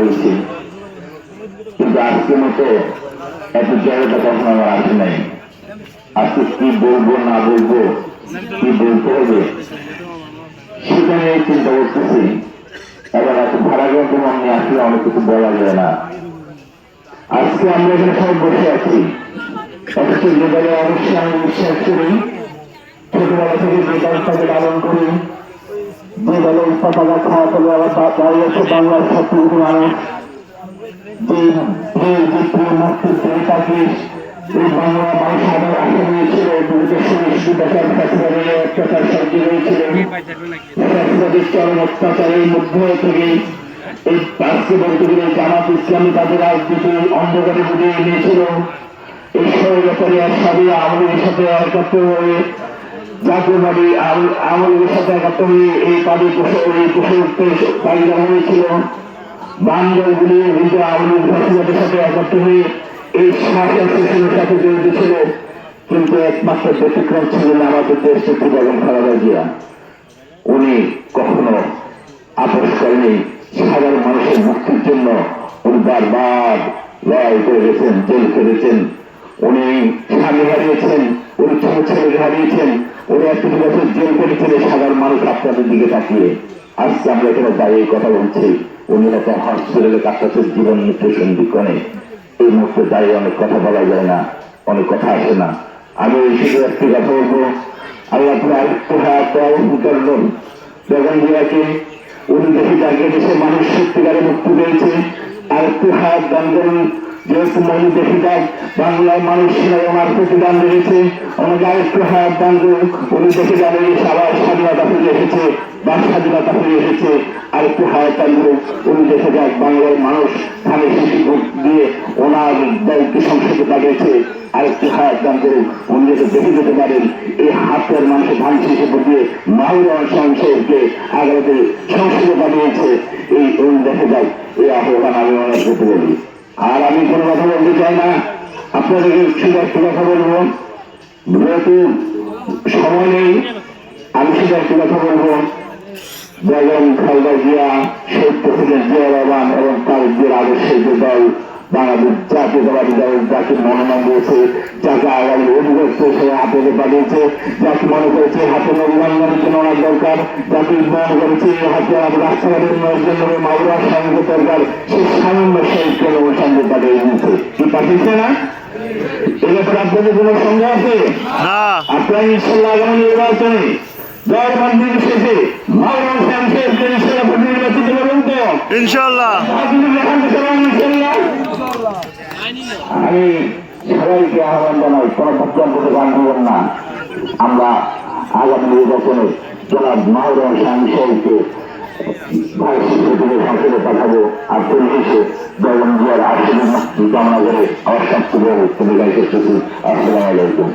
হয়েছি কিন্তু আজকের মতো এত জায়গাটা কখনো আমার আসে নাই। আজকে কি বলব, না বলব, কি বলতে হবে, সেখানে চিন্তা করতেছি। এবার এত ভাড়াগ্রন্থ মনে আসলে অনেক কিছু বলা যায় না। আজকে আমরা এখানে সব বসে আছি। অথচ মেঘালয় অবশ্যই আমি বিশ্বাস করি, ছোটবেলা থেকে মেঘালয়টাকে লালন করি মেঘালয় পতাকা খাওয়া তবে আবার দাঁড়িয়ে আছে বাংলার সবচেয়ে মানুষ যে মুক্তির তাকে এই বাংলা মানুষ আমার আশা নিয়েছিল দেখার ফেসিবাদের অত্যাচার সহ্য হয়েছিল ফেসিবাদের চরম অত্যাচারের মধ্যে ইসলামী তাদের অন্ধকারে বুঝিয়ে নিয়েছিল এই আর সবই আমলের সাথে একত্র হয়ে হয়ে এই এই পাইরা হয়েছিল। হিন্দু আওয়ামী সাথে হয়ে এই শাসন সাথে জড়িত ছিল। কিন্তু একমাত্র ব্যতিক্রম ছিলেন আমাদের দেশ নেত্রী জিয়া। উনি কখনো আপোষ করেনি সাধারণ মানুষের মুক্তির জন্য উনি বারবার লড়াই করে গেছেন, জেল করেছেন উনি স্বামী হারিয়েছেন, উনি ছোট ছেলে হারিয়েছেন, উনি একটি বছর জেল করেছেন সাধারণ মানুষ আপনাদের দিকে তাকিয়ে। আজকে আমরা এখানে দাঁড়িয়ে কথা বলছি। উনি হয়তো হসপিটালে কাটাচ্ছেন জীবন মৃত্যু সন্ধিক্ষণে এই মুহূর্তে দাঁড়িয়ে অনেক কথা বলা যায় না, অনেক কথা আসে না। আমি শুধু একটি কথা বলব। আল্লাহ আরেকটু হাত উত্তরণ জিয়াকে, উনি দেখি যাকে দেশে মানুষ সত্যিকারে মুক্তি পেয়েছে। আরেকটু হাত দান করুন। যেহেতু দেখি যাক বাংলার মানুষ ওনার প্রতিদান রয়েছে আমাকে আরেকটু হাত দান করুন, উনি এই সবার স্বাধীনতা ফিরে এসেছে, বা স্বাধীনতা ফিরে এসেছে। আরেকটু হাত দান করুন, উনি দেখে যাক বাংলার মানুষ ধানে শিশু ভোট দিয়ে ওনার দায়িত্ব সংসদে পাঠিয়েছে। আরেকটু হাত দান করুন, উনি যাতে দেখে যেতে পারেন, এই হাতের মানুষের ধান শিশু ভোট দিয়ে মাহুরা সংসদকে আগামীতে সংসদে পাঠিয়েছে। এই উনি দেখে যাক, এই আহ্বান আমি অনেক করতে বলি আর আমি কোনো কথা বলতে চাই না। আপনাদেরকে শুধু একটু কথা বলব? যেহেতু সময় নেই, আমি শুধু একটু কথা বলব। বেগম খালদা জিয়া শেখ প্রেসিডেন্ট জিয়া রহমান এবং তার যে আদর্শের যে দল বাংলাদেশ জাতীয়তাবাদী দল যাকে মনোনয়ন দিয়েছে যাকে আগামী অধিবেশন সে হাতে পাঠিয়েছে যাকে মনে করেছে হাতে নবীবাঙ্গনের জন্য ওনার দরকার যাকে মনে করেছে হাতে উন্নয়নের জন্য সঙ্গ দরকার সে সামান্য শহীদকে সঙ্গে পাঠিয়ে দিয়েছে কি পাঠিয়েছে না? এ ব্যাপারে আপনাদের কোনো সঙ্গে আছে? আপনারা ইনশাল্লাহ আগামী নির্বাচনে মন্দির শেষে মাওলানা ইনশাল্লাহ নির্বাচিত করবেন তো। ইনশাল্লাহ আমি সবাইকে আহ্বান জানাই, কোনো বক্তব্য গান করবেন না। আমরা আগামী নির্বাচনে জনাব মাহরুম প্রেসিডেন্ট সংসদে পাঠাবো। আর পরিশেষে জগন জিয়ার আশীর্বাদ কামনা করে আমার আলাইকুম।